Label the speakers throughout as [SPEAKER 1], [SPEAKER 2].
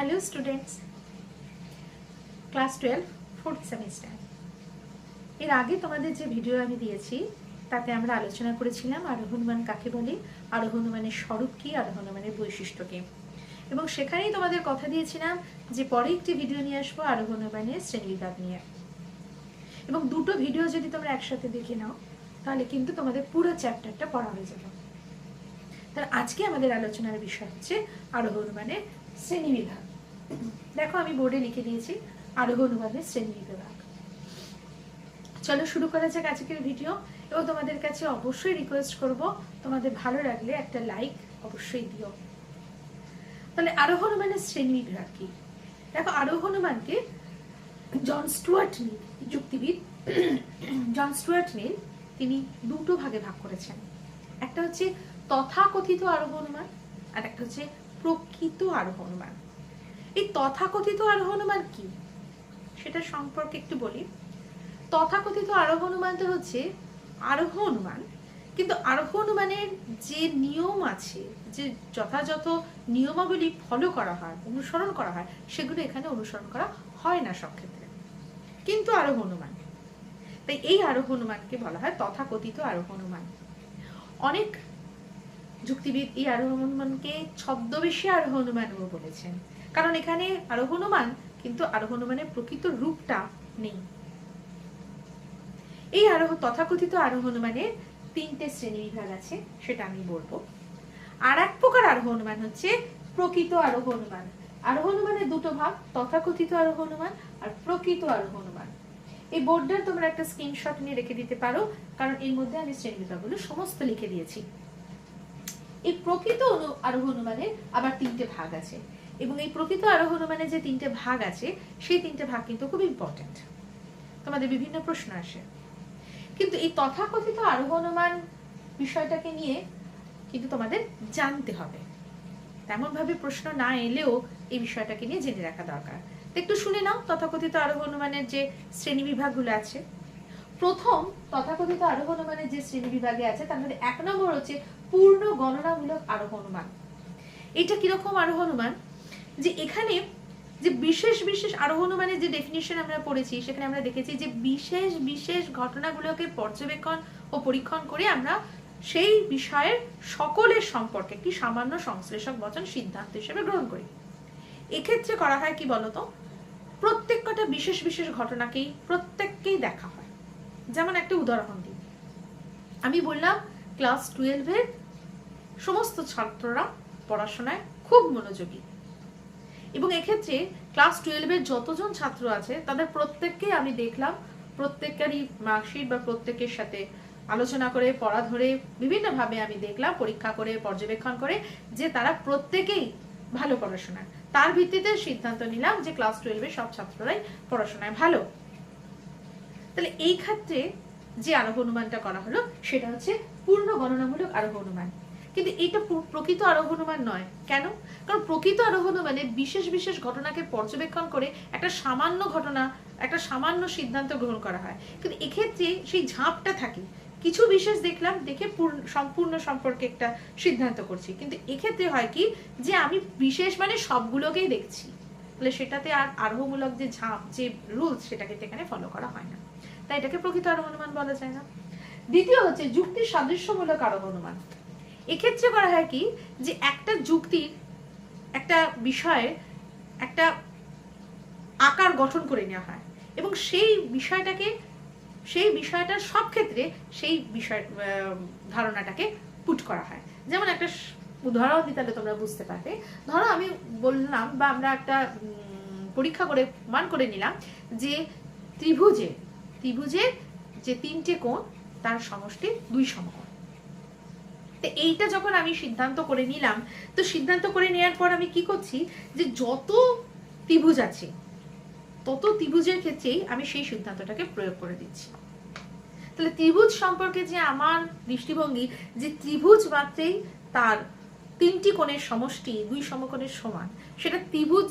[SPEAKER 1] Hello students class twelve fourth semester এর আগে তোমাদের যে ভিডিও আমি দিয়েছি, তাতে আমরা আলোচনা করেছিলাম আরোহণমান কাকে বলে আরোহণমানের স্বরূপ কী আরোহণমানের বৈশিষ্ট্য কী। এবং সেখানেই তোমাদের কথা দিয়েছিলাম যে পরে একটি ভিডিও নিয়ে আসব আরোহণমানের শ্রেণীবিভাগ নিয়ে। এবং দুটো ভিডিও যদি তোমরা একসাথে দেখে নাও, তাহলে কিন্তু তোমাদের পুরো চ্যাপ্টারটা পড়া হয়ে যাবে। তাহলে আজকে আমাদের আলোচনার বিষয় হচ্ছে আরোহণ মানে শ্রেণি বিভাগ দেখো, আমি বোর্ডে লিখে দিয়েছি আরোহণ মানে শ্রেণি বিভাগ। চলো শুরু করা যাক আজকের ভিডিও এবং তোমাদের কাছে অবশ্যই রিকোয়েস্ট করব, তোমাদের ভালো লাগলে একটা লাইক অবশ্যই দিও। তাহলে আরোহণ মানে শ্রেণি বিভাগ কি? দেখো আরোহণ মানকে জন স্টুয়ার্ট মিল যুক্তিবিদ, জন স্টুয়ার্ট মিল তিনি দুটো ভাগে ভাগ করেছেন। একটা হচ্ছে তথাকথিত আরোহণমান আর একটা হচ্ছে প্রকৃত আরোহণমান এই তথাকথিত আরোহণমান কি? সেটা সম্পর্কে একটু বলি। তথাকথিত আরোহণমানটা হচ্ছে আরোহণমান, কিন্তু আরোহণমানের যে নিয়ম আছে, যে যথাযথ নিয়মাবলী ফলো করা হয়, অনুসরণ করা হয়, সেগুলো এখানে অনুসরণ করা হয় না সব ক্ষেত্রে কিন্তু আরোহণমান, তাই এই আরোহণমানকে বলা হয় তথাকথিত আরোহণমান। অনেক যুক্তিবিদ এই আরোহণমানকে ছদ্মবেশী আরোহণমানও বলেছেন। কারণ এখানে আরও হনুমান, কিন্তু আরও হনুমানের প্রকৃত রূপটা নেই। এই আরোহ তথাকথিত আরোহণমানের তিনটে শ্রেণি বিভাগ আছে, সেটা আমি বলব। আর এক প্রকার আরও হনুমান হচ্ছে প্রকৃত আরোহণমান আরোহণমানের দুটো ভাগ, তথাকথিত আরও হনুমান আর প্রকৃত আরও হনুমান। এই বোর্ডটার তোমরা একটা স্ক্রিনশট নিয়ে রেখে দিতে পারো, কারণ এর মধ্যে আমি শ্রেণি বিভাগগুলো সমস্ত লিখে দিয়েছি। এই প্রকৃত অনু হনুমানের আবার তিনটে ভাগ আছে। এবং এই প্রকৃত আরোহণ অনুমানের যে তিনটে ভাগ আছে, সেই তিনটে ভাগ কিন্তু খুব ইম্পর্টেন্ট তোমাদের বিভিন্ন প্রশ্ন আসে। কিন্তু এই তথাকথিত আরোহণ অনুমান বিষয়টাকে নিয়ে কিন্তু তোমাদের জানতে হবে। তেমন ভাবে প্রশ্ন না এলেও এই বিষয়টাকে নিয়ে জেনে রাখা দরকার। একটু শুনে নাও তথাকথিত আরোহণ অনুমানের যে শ্রেণি বিভাগগুলো আছে। প্রথম তথাকথিত আরোহণ অনুমানের যে শ্রেণি বিভাগে আছে, তার মধ্যে এক নম্বর হচ্ছে পূর্ণ গণনামূলক আরোহণ অনুমান এটা কীরকম আরোহণ অনুমান যে এখানে যে বিশেষ বিশেষ আরোহণ অনুমানের যে ডেফিনিশন আমরা পড়েছি, সেখানে আমরা দেখেছি যে বিশেষ বিশেষ ঘটনাগুলোকে পর্যবেক্ষণ ও পরীক্ষণ করে আমরা সেই বিষয়ের সকলের সম্পর্কে একটি সামান্য সংশ্লেষক বচন সিদ্ধান্ত হিসেবে গ্রহণ করি। এক্ষেত্রে করা হয় কি বলতো? প্রত্যেক কটা বিশেষ বিশেষ ঘটনাকেই প্রত্যেককেই দেখা হয়। যেমন একটা উদাহরণ দিই। আমি বললাম ক্লাস টুয়েলভের সমস্ত ছাত্ররা পড়াশোনায় খুব মনোযোগী। এবং এক্ষেত্রে ক্লাস টুয়েলভের যতজন ছাত্র আছে, তাদের প্রত্যেককেই আমি দেখলাম প্রত্যেকেরই মার্কশিট বা প্রত্যেকের সাথে আলোচনা করে, পড়া ধরে বিভিন্নভাবে আমি দেখলাম, পরীক্ষা করে, পর্যবেক্ষণ করে যে তারা প্রত্যেকেই ভালো পড়াশোনায়। তার ভিত্তিতে সিদ্ধান্ত নিলাম যে ক্লাস টুয়েলভের সব ছাত্ররাই পড়াশোনায় ভালো। তাহলে এই ক্ষেত্রে যে আরোহ অনুমানটা করা হলো, সেটা হচ্ছে পূর্ণ গণনামূলক আরোহ অনুমান। কিন্তু এটা প্রকৃত আরোহ অনুমান নয়। কেন? কারণ প্রকৃত আরোহ অনুমানে বিশেষ বিশেষ ঘটনাকে পর্যবেক্ষণ করে একটা সামান্য ঘটনা, একটা সামান্য সিদ্ধান্ত গ্রহণ করা হয়। কিন্তু এক্ষেত্রে সেই ঝাঁপটা থাকে। কিছু বিশেষ দেখলাম, দেখে পূর্ণ- সম্পূর্ণ সম্পর্কে একটা সিদ্ধান্ত করছি। কিন্তু এক্ষেত্রে হয় কি যে আমি বিশেষ মানে সবগুলোকেই দেখছি। তাহলে সেটাতে আর আরোহমূলক যে ঝাঁপ, যে রুলস সেটাকে এখানে ফলো করা হয় না। তাই এটাকে প্রকৃত আরোহ অনুমান বলা যায় না। দ্বিতীয় হচ্ছে যুক্তির সাদৃশ্যমূলক আরোহ অনুমান এক্ষেত্রে করা হয় কি, যে একটা যুক্তির একটা বিষয়ে একটা আকার গঠন করে নেওয়া হয়। এবং সেই বিষয়টাকে, সেই বিষয়টার সব ক্ষেত্রে সেই বিষয় ধারণাটাকে পুট করা হয়। যেমন একটা উদাহরণ দিতে তাহলে তোমরা বুঝতে পারবে। ধরো আমি বললাম বা আমরা একটা পরীক্ষা করে, মান করে নিলাম যে ত্রিভুজে, ত্রিভুজের যে তিনটে কোণ, তার সমষ্টি দুই সমকোণ। তো এইটা যখন আমি সিদ্ধান্ত করে নিলাম, তো সিদ্ধান্ত করে নেওয়ার পর আমি কি করছি যে যত ত্রিভুজ আছে, তত ত্রিভুজের ক্ষেত্রেই আমি সেই সিদ্ধান্তটাকে প্রয়োগ করে দিচ্ছি। তাহলে ত্রিভুজ সম্পর্কে যে আমার দৃষ্টিভঙ্গি, যে ত্রিভুজ মাত্রেই তার তিনটি কোণের সমষ্টি, দুই সমকোণের সমান, সেটা ত্রিভুজ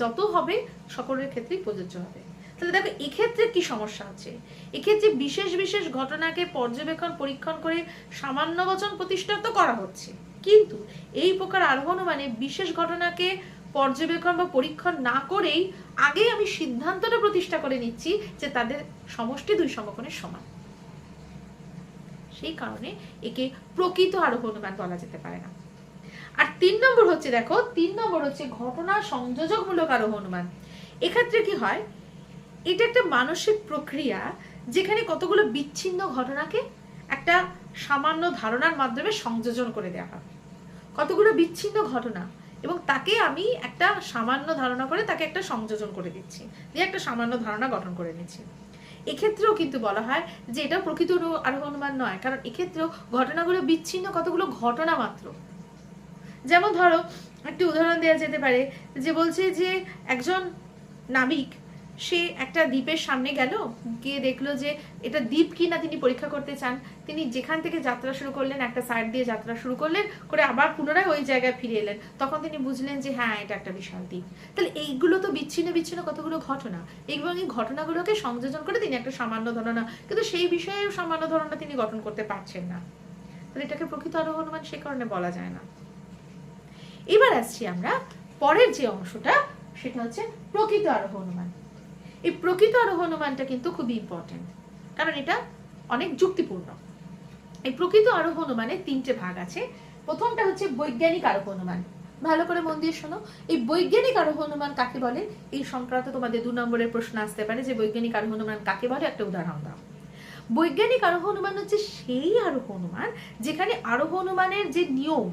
[SPEAKER 1] যত হবে, সকলের ক্ষেত্রেই প্রযোজ্য হবে। তাহলে দেখো, এক্ষেত্রে কি সমস্যা হচ্ছে এক্ষেত্রে বিশেষ বিশেষ ঘটনাকে পর্যবেক্ষণ, পরীক্ষণ করে সামান্য বচন প্রতিষ্ঠা তো করা হচ্ছে। কিন্তু এই প্রকার আরোহণ মানে বিশেষ ঘটনাকে পর্যবেক্ষণ বা পরীক্ষণ না করেই আগেই আমি সিদ্ধান্তটা প্রতিষ্ঠা করে নিচ্ছি যে তাদের সমষ্টি দুই সমকোণের সমান। সেই কারণে একে প্রকৃত আরোহ অনুমান বলা যেতে পারে না। আর তিন নম্বর হচ্ছে, দেখো, তিন নম্বর হচ্ছে ঘটনা সংযোজকমূলক আরোহ অনুমান এক্ষেত্রে কি হয়? এটা একটা মানসিক প্রক্রিয়া যেখানে কতগুলো বিচ্ছিন্ন ঘটনাকে একটা সামান্য ধারণার মাধ্যমে সংযোজন করে দেওয়া হয়। কতগুলো বিচ্ছিন্ন ঘটনা এবং তাকে আমি একটা সামান্য ধারণা করে তাকে একটা সংযোজন করে দিচ্ছি, দিয়ে একটা সামান্য ধারণা গঠন করে নিচ্ছি। এক্ষেত্রেও কিন্তু বলা হয় যে এটা প্রকৃত আরোহ অনুমান নয়, কারণ এক্ষেত্রেও ঘটনাগুলো বিচ্ছিন্ন কতগুলো ঘটনা মাত্র। যেমন ধরো, একটি উদাহরণ দেওয়া যেতে পারে যে বলছে যে একজন নাবিক সে একটা দ্বীপের সামনে গেল, গিয়ে দেখল যে এটা দ্বীপ কি না তিনি পরীক্ষা করতে চান। তিনি যেখান থেকে যাত্রা শুরু করলেন, একটা সাইড দিয়ে যাত্রা শুরু করলেন, করে আবার পুনরায় ওই জায়গায় ফিরে এলেন। তখন তিনি বুঝলেন যে হ্যাঁ এটা একটা বিশাল দ্বীপ। তাহলে এইগুলো তো বিচ্ছিন্ন বিচ্ছিন্ন কতগুলো ঘটনা। এবং এই ঘটনাগুলোকে সংযোজন করে তিনি একটা সামান্য ধারণা, কিন্তু সেই বিষয়ে সামান্য ধারণা তিনি গঠন করতে পারছেন না। তাহলে এটাকে প্রকৃত আরোহ অনুমান সে কারণে বলা যায় না। এবার আসছি আমরা পরের যে অংশটা, সেটা হচ্ছে প্রকৃত আরোহ অনুমান এই প্রকৃত আরোহ অনুমানটা কিন্তু খুবই ইম্পর্টেন্ট কারণ এটা অনেক যুক্তিপূর্ণ। এই প্রকৃত আরোহ অনুমানের তিনটে ভাগ আছে। প্রথমটা হচ্ছে বৈজ্ঞানিক আরোহ অনুমান ভালো করে মন দিয়ে শোনো, এই বৈজ্ঞানিক আরোহ অনুমান কাকে বলে? এই সংক্রান্ত তোমাদের দু নম্বরের প্রশ্ন আসতে পারে যে বৈজ্ঞানিক আরোহ অনুমান কাকে বলে? একটা উদাহরণ দাও। বৈজ্ঞানিক আরোহ অনুমান হচ্ছে সেই আরোহ অনুমান যেখানে আরোহ অনুমানের যে নিয়ম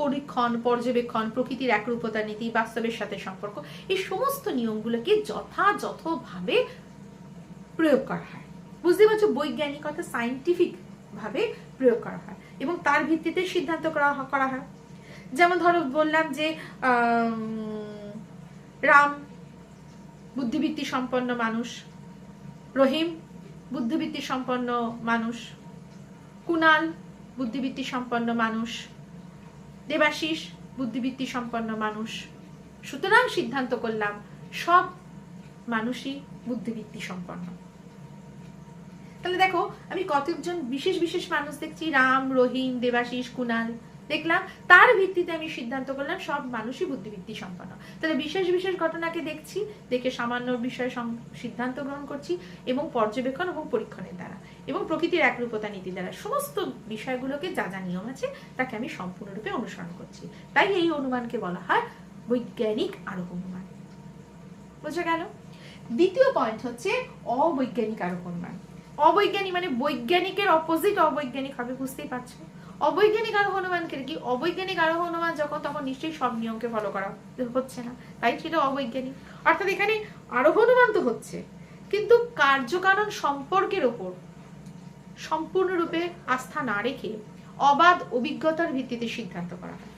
[SPEAKER 1] পরীক্ষণ, পর্যবেক্ষণ, প্রকৃতির একরূপতা নীতি, বাস্তবের সাথে সম্পর্ক, এই সমস্ত নিয়মগুলোকে যথাযথভাবে প্রয়োগ করা হয়। বুঝতে পারছ? বৈজ্ঞানিক অর্থাৎ সাইন্টিফিক ভাবে প্রয়োগ করা হয় এবং তার ভিত্তিতে সিদ্ধান্ত করা করা হয়। যেমন ধরো বললাম যে রাম বুদ্ধিবৃত্তি সম্পন্ন মানুষ, রহিম বুদ্ধিবৃত্তি সম্পন্ন মানুষ, কুনাল বুদ্ধিবৃত্তি সম্পন্ন মানুষ দেবাশিস বুদ্ধিবৃত্তি সম্পন্ন মানুষ। সুতরাং সিদ্ধান্ত করলাম, সব মানুষই বুদ্ধিবৃত্তি সম্পন্ন। তাহলে দেখো, আমি কতজন বিশেষ বিশেষ মানুষ দেখছি? রাম রহিম দেবাশিস, কুনাল। দেখলাম, তার ভিত্তিতে আমি সিদ্ধান্ত করলাম, সব মানুষই বুদ্ধিবৃত্তি সম্পন্ন। তাহলে বিশেষ বিশেষ ঘটনাকে দেখছি, দেখে সামান্য বিষয়ে সিদ্ধান্ত গ্রহণ করছি এবং পর্যবেক্ষণ এবং পরীক্ষণের দ্বারা এবং প্রকৃতির একরূপতা নীতি দ্বারা সমস্ত বিষয়গুলোকে যা যা নিয়ম আছে, তাকে আমি সম্পূর্ণরূপে অনুসরণ করছি। তাই এই অনুমানকে বলা হয় বৈজ্ঞানিক আরোহ অনুমান। বোঝা গেল? দ্বিতীয় পয়েন্ট হচ্ছে অবৈজ্ঞানিক আরোহ অনুমান। অবৈজ্ঞানিক মানে বৈজ্ঞানিকের অপোজিট অবৈজ্ঞানিক হবে, বুঝতেই পারছ? অবৈজ্ঞানিক আরোহ অনুমানকে কি অবৈজ্ঞানিক আরোহ অনুমান যখন তখন নিশ্চয়ই সব নিয়মকে ফলো করা হচ্ছে না। তাই সেটা অবৈজ্ঞানিক। অর্থাৎ এখানে আরোহ অনুমান তো হচ্ছে। কিন্তু কার্যকারণ সম্পর্কের ওপর সম্পূর্ণরূপে আস্থা না রেখে অবাধ অভিজ্ঞতার ভিত্তিতে সিদ্ধান্ত করা। হয়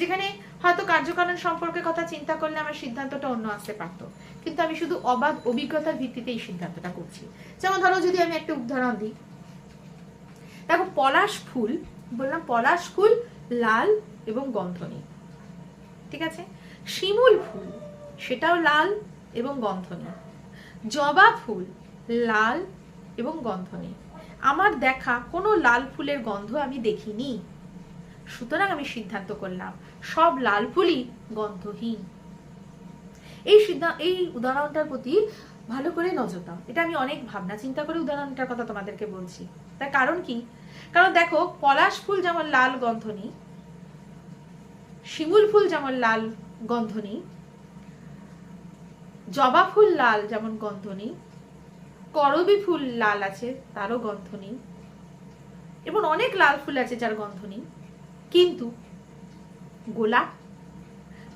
[SPEAKER 1] যেখানে হয়তো কার্যকারণ সম্পর্কে কথা চিন্তা করলে আমার সিদ্ধান্তটা অন্য আসতে পারতো। কিন্তু আমি শুধু অবাধ অভিজ্ঞতার ভিত্তিতে এই সিদ্ধান্তটা করছি। যেমন ধরো যদি আমি একটা উদাহরণ দিই। দেখো পলাশ ফুল বললাম পলাশ ফুল লাল এবং গন্ধনি। ঠিক আছে? শিমুল ফুল, সেটাও লাল এবং গন্ধনি। জবা ফুল, লাল এবং গন্ধনি। আমার দেখা কোনো লাল ফুলের গন্ধ আমি দেখিনি। সুতরাং আমি সিদ্ধান্ত করলাম, সব লাল ফুলই গন্ধহীন। এই সিদ্ধান্ত এই উদাহরণটার প্রতি ভালো করে নজর দাও। এটা আমি অনেক ভাবনা চিন্তা করে উদাহরণটার কথা তোমাদেরকে বলছি। তার কারণ কি? কারণ দেখো, পলাশ ফুল যেমন লাল গন্ধনি, শিমুল ফুল যেমন লাল গন্ধনি, জবা ফুল লাল যেমন গন্ধনি, করবি ফুল লাল আছে তারও গন্ধ নেই এবং অনেক লাল ফুল আছে যার গন্ধ নেই কিন্তু গোলাপ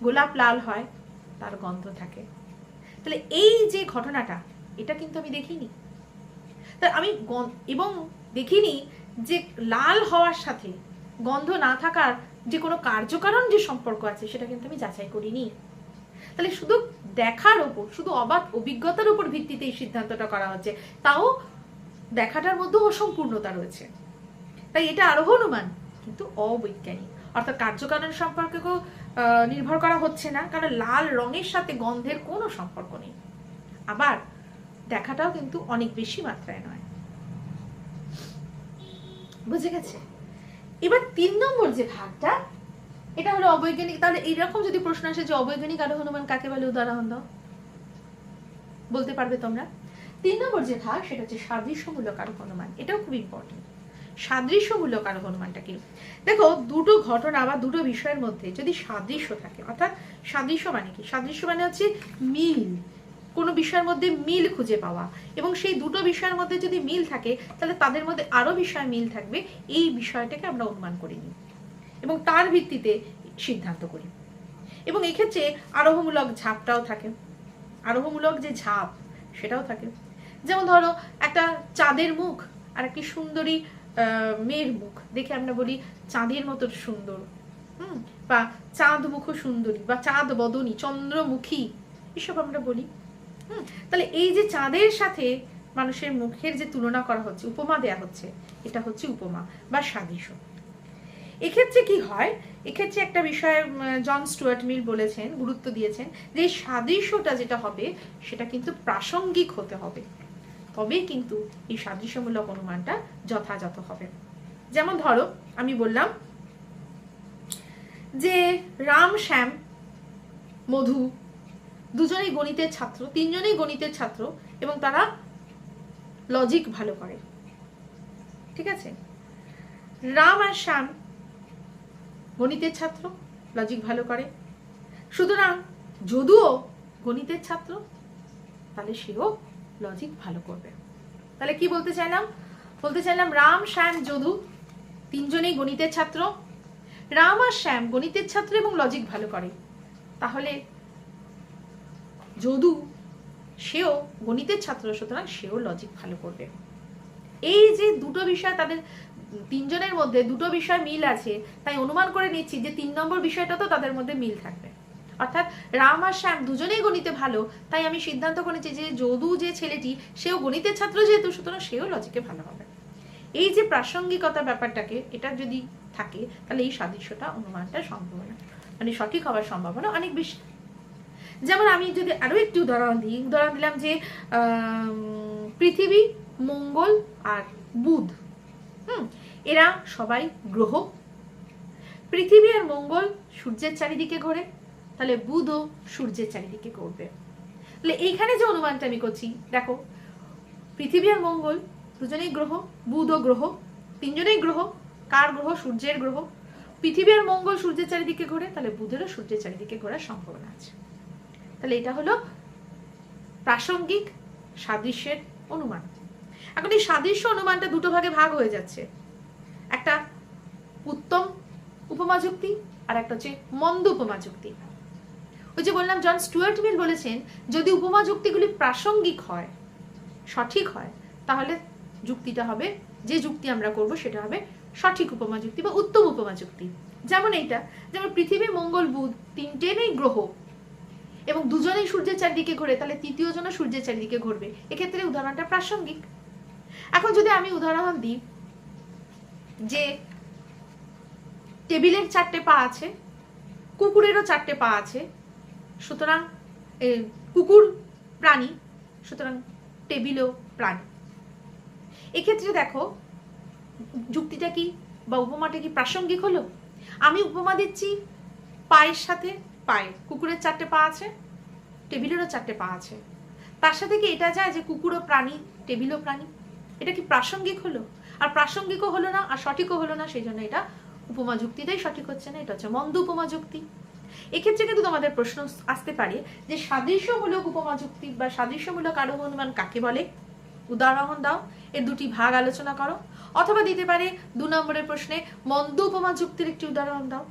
[SPEAKER 1] গোলাপ লাল হয় তার গন্ধ থাকে। তাহলে এই যে ঘটনাটা, এটা কিন্তু আমি দেখিনি। তা আমি এবং দেখিনি যে লাল হওয়ার সাথে গন্ধ না থাকার যে কোনো কার্যকারণ যে সম্পর্ক আছে, সেটা কিন্তু আমি যাচাই করিনি। তাহলে শুধু দেখার ওপর শুধু অবাধ অভিজ্ঞতার উপর ভিত্তিতে এই সিদ্ধান্তটা করা হচ্ছে, তাও দেখাটার মধ্যেও অসম্পূর্ণতা রয়েছে। তাই এটা আরও অনুমান, কিন্তু অবৈজ্ঞানিক। অর্থাৎ কার্যকারণ সম্পর্কেও নির্ভর করা হচ্ছে না, কারণ লাল রঙের সাথে গন্ধের কোনো সম্পর্ক নেই। আবার দেখাটাও কিন্তু অনেক বেশি মাত্রায় নয়। বুঝে গেছে? এবার তিন নম্বর যে ভাগটা, এটা হলো অবৈজ্ঞানিক। তাহলে এইরকম যদি প্রশ্ন আসে যে অবৈজ্ঞানিক আরোহণ অনুমান কাকে বলে উদাহরণ দাও? বলতে পারবে তোমরা? তিন নম্বর যে ভাগ, সেটা হচ্ছে সাদৃশ্যমূলক আরোহ অনুমান এটাও খুব ইম্পর্টেন্ট সাদৃশ্যমূলক আরোহ হনুমানটা কি? দেখো, দুটো ঘটনা বা দুটো বিষয়ের মধ্যে যদি সাদৃশ্য থাকে, অর্থাৎ সাদৃশ্য মানে কি? সাদৃশ্য মানে হচ্ছে মিল। কোনো বিষয়ের মধ্যে মিল খুঁজে পাওয়া। এবং সেই দুটো বিষয়ের মধ্যে যদি মিল থাকে, তাহলে তাদের মধ্যে আরও বিষয় মিল থাকবে। এই বিষয়টাকে আমরা অনুমান করে নিই এবং তার ভিত্তিতে সিদ্ধান্ত করি। এবং এক্ষেত্রে আরোহমূলক ঝাপটাও থাকে। আরোহমূলক যে ঝাপ, সেটাও থাকে। যেমন ধরো, একটা চাঁদের মুখ আর একটি সুন্দরী মেয়ের মুখ। দেখে আমরা বলি, চাঁদের মতো সুন্দর। হুম? বা, চাঁদ মুখ সুন্দরী। বা, চাঁদ বদনী। চন্দ্রমুখী। এসব আমরা বলি। হুম, তাহলে এই যে চাঁদের সাথে মানুষের মুখের যে তুলনা করা হচ্ছে, উপমা দেয়া হচ্ছে, এটা হচ্ছে উপমা বা সাদৃশ্য। এক্ষেত্রে কি হয়? এক্ষেত্রে একটা বিষয়ে জন স্টুয়ার্ট মিল বলেছেন, গুরুত্ব দিয়েছেন যে সাদৃশ্যটা যেটা হবে, সেটা কিন্তু প্রাসঙ্গিক হতে হবে। তবেই কিন্তু এই সাদৃশ্যমূলক অনুমানটা যথাযথ হবে। যেমন ধরো, আমি বললাম যে রাম, শ্যাম, মধু দুজনেই গণিতের ছাত্র, তিনজনেই গণিতের ছাত্র এবং তারা লজিক ভালো করে। ঠিক আছে? রাম আর শ্যাম গণিতের ছাত্র লজিক ভালো করে। সুতরাং যদুও গণিতের ছাত্র, তাহলে সেও লজিক ভালো করবে। তাহলে কি বলতে চাইলাম? বলতে চাইলাম রাম, শ্যাম, যদু তিনজনেই গণিতের ছাত্র। রাম আর শ্যাম গণিতের ছাত্র এবং লজিক ভালো করে। তাহলে যদু, সেও গণিতের ছাত্র, সুতরাং সেও লজিক ভালো করবে। এই যে দুটো বিষয় তাদের, তিনজনের মধ্যে দুটো বিষয় মিল আছে, তাই অনুমান করে নিচ্ছি যে তিন নম্বর বিষয়টা তো তাদের মধ্যে মিল থাকবে। অর্থাৎ রাম আর শ্যাম দুজনেই গণিতে ভালো, তাই আমি সিদ্ধান্ত করেছি যে যদু যে ছেলেটি, সেও গণিতের ছাত্র যেহেতু, সুতরাং সেও লজিকে ভালো হবে। এই যে প্রাসঙ্গিকতা ব্যাপারটাকে, এটা যদি থাকে, তাহলে এই সাদৃশ্যটা, অনুমানটা সম্ভাবনা মানে সঠিক হওয়ার সম্ভাবনা অনেক বেশি যেমন আমি যদি আরও একটি উদাহরণ দিই, উদাহরণ দিলাম যে পৃথিবী, মঙ্গল আর বুধ, হুম, এরা সবাই গ্রহ। পৃথিবী আর মঙ্গল সূর্যের চারিদিকে ঘোরে, তাহলে বুধও সূর্যের চারিদিকে ঘুরবে। তাহলে এইখানে যে অনুমানটা আমি করছি, দেখো, পৃথিবী আর মঙ্গল দুজনেই গ্রহ বুধ ও গ্রহ, তিনজনেই গ্রহ, কার গ্রহ? সূর্যের গ্রহ। পৃথিবী আর মঙ্গল সূর্যের চারিদিকে ঘোরে, তাহলে বুধেরও সূর্যের চারিদিকে ঘোরার সম্ভাবনা আছে। তাহলে এটা হলো প্রাসঙ্গিক সাদৃশ্যের অনুমান। এখন এই সাদৃশ্য অনুমানটা দুটো ভাগে ভাগ হয়ে যাচ্ছে। একটা উত্তম উপমা যুক্তি আর একটা হচ্ছে মন্দ উপমা যুক্তি ওই যে বললাম, জন স্টুয়ার্ট মিল বলেছেন, যদি উপমা যুক্তিগুলি প্রাসঙ্গিক হয়, সঠিক হয়, তাহলে যুক্তিটা হবে, যে যুক্তি আমরা করব সেটা হবে সঠিক উপমা যুক্তি বা উত্তম উপমা যুক্তি যেমন এইটা, যেমন পৃথিবী, মঙ্গল, বুধ তিনটেরই গ্রহ এবং দুজনেই সূর্যের চারিদিকে ঘোরে, তাহলে তৃতীয় জন সূর্যের চারিদিকে ঘুরবে। এক্ষেত্রে উদাহরণটা প্রাসঙ্গিক। এখন যদি আমি উদাহরণ দিই যে টেবিলের চারটে পা আছে, কুকুরেরও চারটে পা আছে, সুতরাং কুকুর প্রাণী, সুতরাং টেবিলও প্রাণী। এক্ষেত্রে দেখো, যুক্তিটা কি বা উপমাটা কি প্রাসঙ্গিক হলো? আমি উপমা দিচ্ছি পায়ের সাথে পায়ে কুকুরের চারটে পা আছে, টেবিলেরও চারটে পা আছে। তার সাথে কি এটা যায় যে কুকুরও প্রাণী, টেবিলও প্রাণী? এটা কি প্রাসঙ্গিক হলো? আর প্রাসঙ্গিকও হলো না, আর সঠিকও হলো না, সেই জন্য এটা উপমা যুক্তিটাই সঠিক হচ্ছে না, এটা হচ্ছে মন্দ উপমা যুক্তি। এক্ষেত্রে কিন্তু তোমাদের প্রশ্ন আসতে পারে যে সাদৃশ্যমূলক উপমা যুক্তি বা সাদৃশ্যমূলক আরোহ অনুমান কাকে বলে? উদাহরণ দাও, এর দুটি ভাগ আলোচনা করো। অথবা দিতে পারে দু নম্বরের প্রশ্নে মন্দ উপমা যুক্তির একটি উদাহরণ দাও।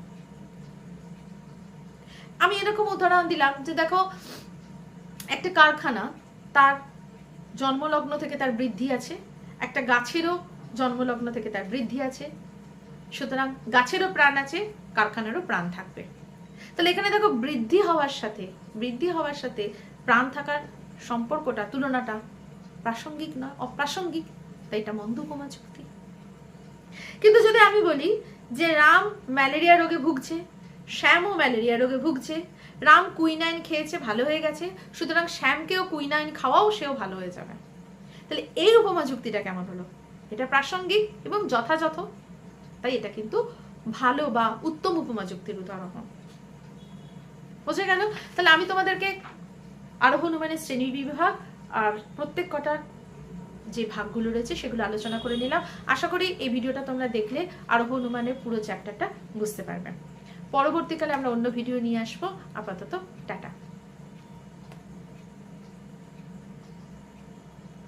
[SPEAKER 1] আমি এরকম উদাহরণ দিলাম যে দেখো, একটা কারখানা, তার জন্মলগ্ন থেকে তার বৃদ্ধি আছে, একটা গাছেরও জন্মলগ্ন থেকে তার বৃদ্ধি আছে, সুতরাং গাছেরও প্রাণ আছে, কারখানারও প্রাণ থাকবে। তাহলে এখানে দেখো, বৃদ্ধি হওয়ার সাথে, বৃদ্ধি হওয়ার সাথে প্রাণ থাকার সম্পর্কটা, তুলনাটা প্রাসঙ্গিক না, অপ্রাসঙ্গিক, তাই এটা মন্দ উপমা যুক্তি কিন্তু যদি আমি বলি যে রাম ম্যালেরিয়া রোগে ভুগছে শ্যামও ম্যালেরিয়া রোগে ভুগছে। রাম কুইনাইন খেয়েছে, ভালো হয়ে গেছে। সুতরাং শ্যামকেও কুইনাইন খাওয়াও, সেও ভালো হয়ে যাবে। তাহলে এই উপমা যুক্তিটা কেমন হলো? এটা প্রাসঙ্গিক এবং যথাযথ। তাই এটা কিন্তু ভালো বা উত্তম উপমা যুক্তির উদাহরণ। বোঝা গেল? তাহলে আমি তোমাদেরকে আরোহ অনুমানের শ্রেণি বিভাগ আর প্রত্যেক কটার যে ভাগগুলো রয়েছে, সেগুলো আলোচনা করে নিলাম। আশা করি এই ভিডিওটা তোমরা দেখলে আরোহ অনুমানের পুরো চ্যাপ্টারটা বুঝতে পারবে। পরবর্তীকালে আমরা অন্য ভিডিও নিয়ে আসব। আপাতত টাটা।